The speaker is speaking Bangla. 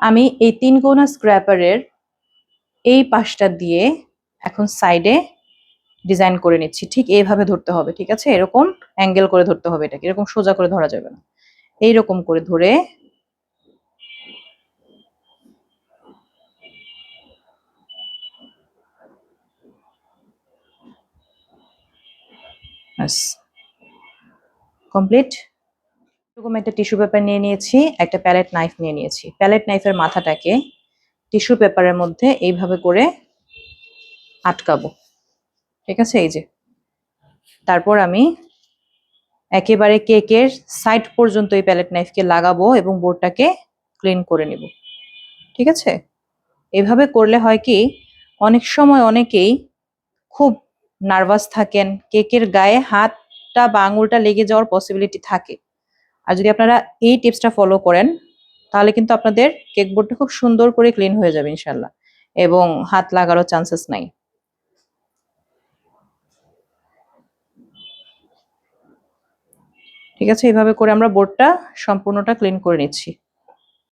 আমি এই তিন কোনা স্ক্র্যাপারের এই পাশটা দিয়ে এখন সাইডে ডিজাইন করে নিচ্ছি। ঠিক এইভাবে ধরতে হবে, ঠিক আছে? এরকম অ্যাঙ্গেল করে ধরতে হবে এটাকে। এরকম সোজা করে ধরা যাবে না। এইরকম করে ধরে কমপ্লিট এরকম একটা টিস্যু পেপার নিয়ে নিয়েছি, একটা প্যালেট নাইফ নিয়ে নিয়েছি। প্যালেট নাইফের মাথাটাকে টিস্যু পেপারের মধ্যে এইভাবে করে আটকাবো। ঠিক আছে? এই যে। তারপর আমি একেবারে কেকের সাইড পর্যন্ত এই প্যালেট নাইফকে লাগাবো এবং বোর্ডটাকে ক্লিন করে নিব। ঠিক আছে? এভাবে করলে হয় কি, অনেক সময় অনেকেই খুব নার্ভাস থাকেন। কেকের গায়ে হাতটা বা আঙুলটা লেগে যাওয়ার পসিবিলিটি থাকে। আর যদি আপনারা এই টিপসটা ফলো করেন, তাহলে কিন্তু আপনাদের কেক বোর্ডটা খুব সুন্দর করে ক্লিন হয়ে যাবে ইনশাল্লাহ এবং হাত লাগারও চান্সেস নাই। ঠিক আছে এইভাবে করে আমরা বোর্ডটা সম্পূর্ণটা ক্লিন করে নিচ্ছি।